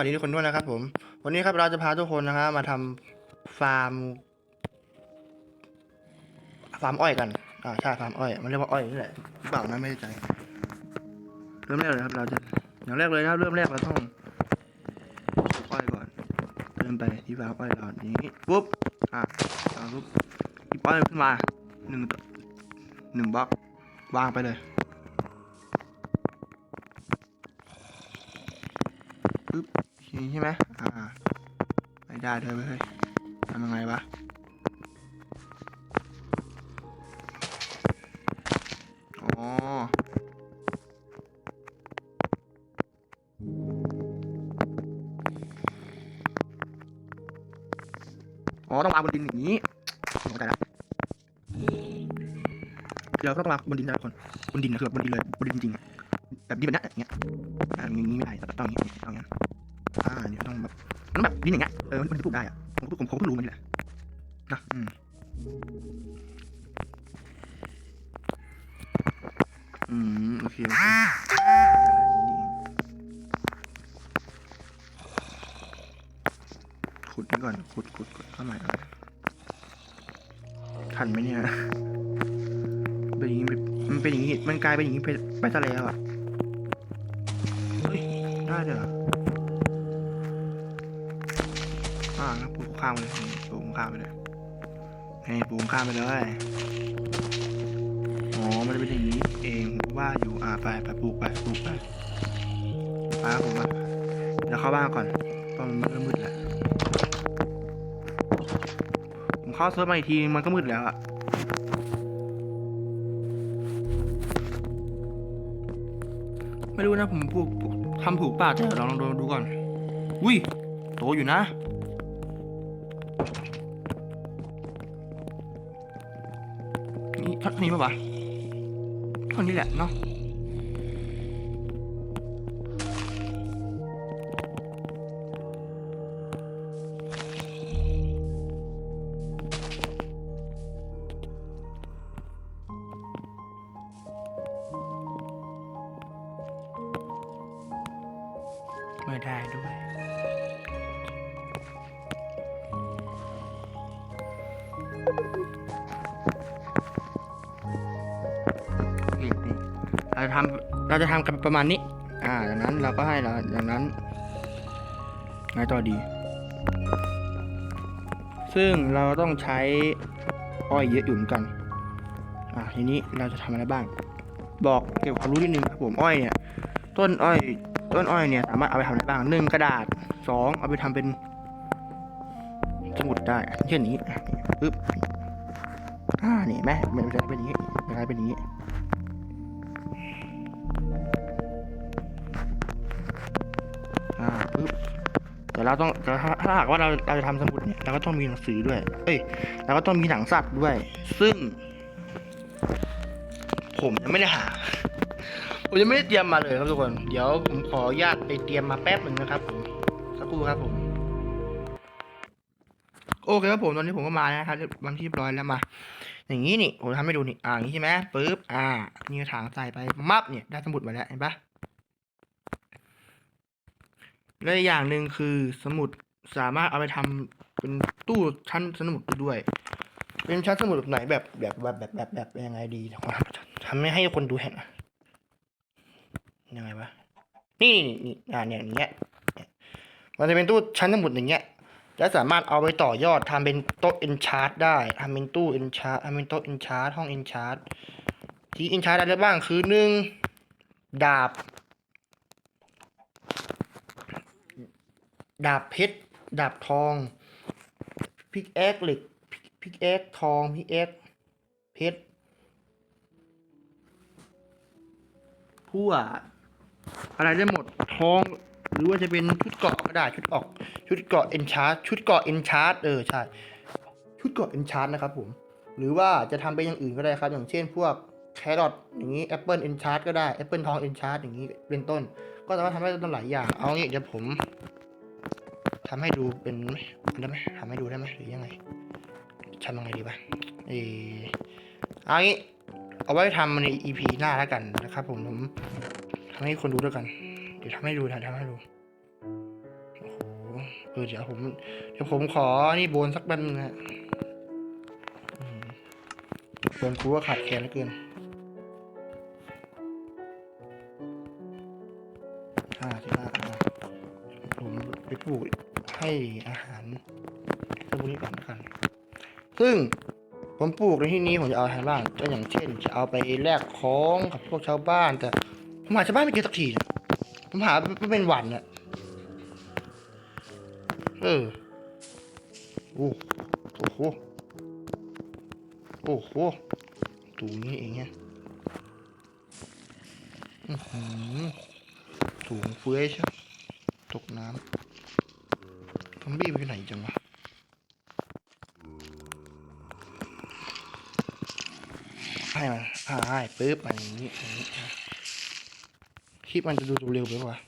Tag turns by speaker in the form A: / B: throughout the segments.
A: วัสดีทุกคนด้วยนะครับผม วันนี้ครับเราจะพาทุกคนนะครับมาทำฟาร์ม ฟาร์มอ้อยกัน อ่าใช่ฟาร์มอ้อยมันเรียกว่าอ้อยนี่แหละเปล่านะไม่ใจ เริ่มแรกเลยครับเราจะอย่างแรกเลยนะครับเริ่มแรกเราต้องปลูกอ้อยก่อนเดินไปที่ฟาร์มอ้อยเราอย่างนี้ปุ๊บอะเอาปุ๊บอ้อยขึ้นมาหนึ่งหนึ่งบล็อกวางไปเลย นี้ใช่ไหมอ่าไม่ได้เลยเว้ยทำยังไงวะอ๋ออ๋อต้องวางบนดินอย่างนี้เข้าใจละเราก็ต้องวางบนดินนะทุกคนบนดินนะคือแบบบนดินเลยบนดินจริงๆแบบดินแบบนี้อย่างเงี้ยอ่าอย่างนี้ไม่ได้ต้องอย่างนี้ต้องอย่างนี้ เนี่ยต้องแบบมันแบบดินอย่างเงี้ยเออมันจะปลูกได้อะผมก็ผมผมก็รู้มันนี่แหละนะอืมอืมโอเคโอเคขุดนี่ก่อนขุดขุดขุดเข้ามาก่อนทันไหมเนี่ยเป็นอย่างนี้มันมันเป็นอย่างนี้มันกลายเป็นอย่างนี้ไปไปซะแล้วอะเฮ้ยได้เลยเหรอ ข้ามไปเลยนี่ปูข้ามไปเลยให้ปูข้ามไปเลยอ๋อมันจะเป็นอย่างนี้เองว่าอยู่อ่าไปไปปลูกไปปลูกไปไปผมอะเดี๋ยวเข้าบ้านก่อนตอนมันเริ่มมืดแล้วผมเข้าเซิร์ฟมาอีกทีมันก็มืดแล้วอะไม่รู้นะผมปลูกทำผูกป่าแต่ลองลองดูดูก่อน อุ้ยโตอยู่นะ นี่เท่านี้ปะวะเท่านี้แหละเนาะไม่ได้ด้วย นี่นี่เราจะทำเราจะทำกันประมาณนี้ อ่าดังนั้นเราก็ให้เราดังนั้นไงต่อดี ซึ่งเราต้องใช้อ้อยเยอะอยู่เหมือนกัน อ่าทีนี้เราจะทำอะไรบ้าง บอกเก็บความรู้นิดนึงครับผมอ้อยเนี่ย ต้นอ้อย ต้นอ้อยเนี่ยสามารถเอาไปทำอะไรบ้างหนึ่งกระดาษสองเอาไปทำเป็น สมุดได้เช่นนี้ปึ๊บอ่านี่เห็นไหมมันจะเป็นอย่างนี้มันจะเป็นอย่างนี้อ่าปึ๊บแต่เราต้องแต่ถ้าหากว่าเราเราจะทำสมุดเนี่ยเราก็ต้องมีหนังสือด้วย เอ้ยเราก็ต้องมีหนังสัตว์ด้วย ซึ่ง ผมยังไม่ได้หาผมยังไม่ได้เตรียมมาเลยครับทุกคน เดี๋ยวผมขออนุญาตไปเตรียมมาแป๊บหนึ่งนะครับผมสักครู่ครับผม อเคครับผมตอนนี้ผมก็มาแล้วนะครับวันที่เรียบร้อยแล้วมา อย่างนี้นี่ผมทำให้ดูนี่อ่าอย่างนี้ใช่ไหมปึ๊บอ่านี่กระถางใส่ไปมับเนี่ยได้สมุดมาแล้วเห็นปะและอย่างหนึ่งคือสมุดสามารถเอาไปทำเป็นตู้ชั้นสมุดด้วย เป็นชั้นสมุดแบบไหนแบบแบบแบบแบบแบบแบบยังไงดีทำไม่ให้คนดูเห็นอะยังไงวะนี่นี่นี่อ่าเนี่ยอย่างเงี้ยมันจะเป็นตู้ชั้นสมุดอย่างเงี้ย และสามารถเอาไปต่อยอดทำเป็นโต๊ะเอนชาร์ตได้ทำเป็นตู้เอนชาร์ทำเป็นโต๊ะเอนชาร์ตห้องเอนชาร์ตที่เอนชาร์ตอะไรบ้างคือหนึ่งดาบ ดาบเพชรดาบทองพิกแอคเหล็กพิกแอคทองพิกแอคเพชรพั่วอะไรได้หมดทอง หรือว่าจะเป็นชุดเกาะก็ได้ชุดออก ชุดเกาะเอนชาร์ชุดเกาะเอนชาร์เออใช่ชุดเกาะเอนชาร์นะครับผมหรือว่าจะทำเป็นอย่างอื่นก็ได้ครับ อย่างเช่น พวกแครอทอย่างนี้แอปเปิลเอนชาร์ก็ได้แอปเปิลทองเอนชาร์อย่างนี้เป็นต้น ก็สามารถทำได้ตั้งหลายอย่างเอางี้เดี๋ยวผมทำให้ดูเป็นได้ไหมทำให้ดูได้ไหมหรือยังไงทำยังไงดีปะเออเอางี้เอาไว้ทำใน EP หน้าแล้วกันนะครับผมผมทำให้คนดูด้วยกัน เดี๋ยวทำให้ดูนะทำให้ดูเออเดี๋ยวผม เดี๋ยวผมขอนี่โบนสักแป๊บนึงนะอืมโบนกูว่าขาดแคลนเหลือเกินอ่าที่ว่าอ่าผมไปปลูกให้อาหารเจ้าพวนี้ก่อนกัน ซึ่งผมปลูกในที่นี้ผมจะเอาทางบ้านก็อย่างเช่น จะเอาไปแลกของกับพวกชาวบ้านแต่ผมหาชาวบ้านไม่เจอสักทีนะ ผมหาไม่เป็นหวันน่ะเออโอ้โอ้โหโอ้โหตูนี้เองเนี่ยอื้อหือถุงเฟื้อยใช่ตกน้ำทอมบี้ไปไหนจังวะให้มันให้ปึ๊บมาอย่างนี้อย่างนี้ คลิปมันจะดูเร็วไปวะ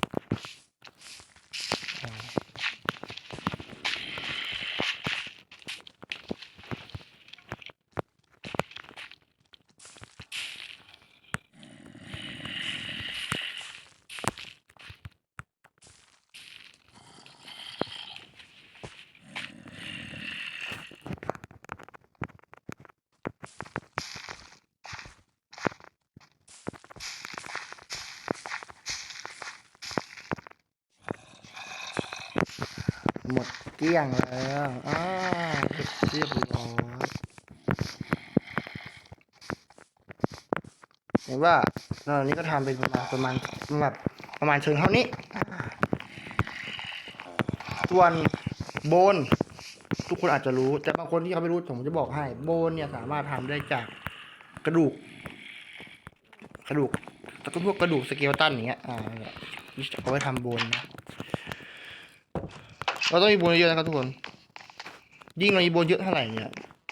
A: หมดเกลี้ยงแล้วอ่าเรียบร้อยเห็นว่าตอนนี้ก็ทำเป็นประมาณประมาณแบบประมาณเชิงเท่านี้ ส่วนโบน ทุกคนอาจจะรู้ แต่บางคนที่เขาไม่รู้ผมจะบอกให้ โบนเนี่ยสามารถทำได้จากกระดูก กระดูกแล้วก็พวกกระดูกสเกลตันอย่างเงี้ย อ่านั่นแหละที่เอาไว้ทำโบนนะ เราต้องมีโบนเยอะนะครับทุกคน ยิ่งเรามีโบนเยอะเท่าไหร่เนี่ย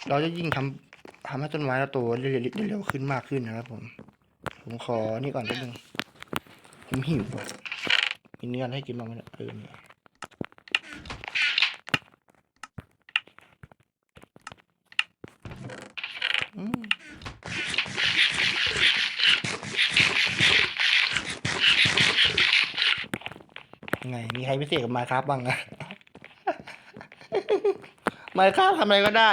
A: เราจะยิ่งทำทำให้ต้นไม้เราโตเร็วเร็วขึ้นมากขึ้นนะครับ ผม ผมขอนี่ก่อนแป๊บนึงผมหิวว่ะมีเนื้อให้กินบ้างไหมเออเนี่ยไง มีใครพิเศษกับมาครับบ้างอะ มค์ครับทำอะไรก็ได้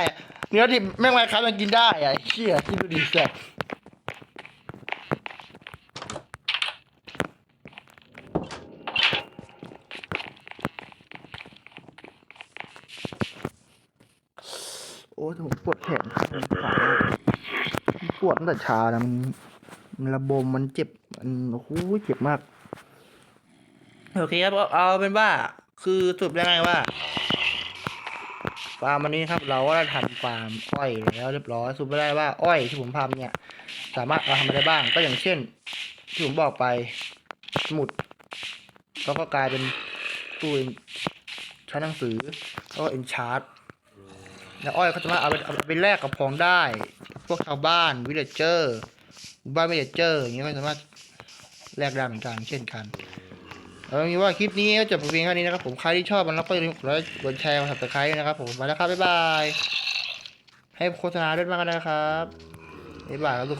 A: เนื้อดิบแม่งไมค์ครับยังกินได้อะไอ้เชี่ยคิดดูดิแซ่บโอ้ยผมปวดแขนขาปวดตั้งแต่ชานะมันมันระบมมันเจ็บมันโอ้โหเจ็บมาก โอเคครับเอาเอาเป็นว่า คือสรุปได้ไงว่า ฟาร์มวันนี้ครับเราก็ได้ทำฟาร์มอ้อยแล้วเรียบร้อยสรุปได้ว่าอ้อยที่ผมทำเนี่ย สามารถเอาทำอะไรบ้าง ก็อย่างเช่น ที่ผมบอกไปสมุดแล้วก็กลายเป็นตู้ใช้หนังสือแล้วก็เอ็นชาร์ตแล้วอ้อยเขาสามารถเอาไปเอาไปแลกกับของได้ พวกชาวบ้านวิลเลจเจอร์บ้านวิลเลจเจอร์อย่างเงี้ยก็สามารถแลกได้เหมือนกันเช่นกัน เอางี้ว่าคลิปนี้ก็จบเพียงแค่นี้นะครับผมใครที่ชอบมันแล้วก็อย่าลืมกดไลค์กดแชร์กด subscribe นะครับผมมาแล้วครับบ๊ายบายให้โฆษณาด้วยมากนะครับบ๊ายบายครับทุกคน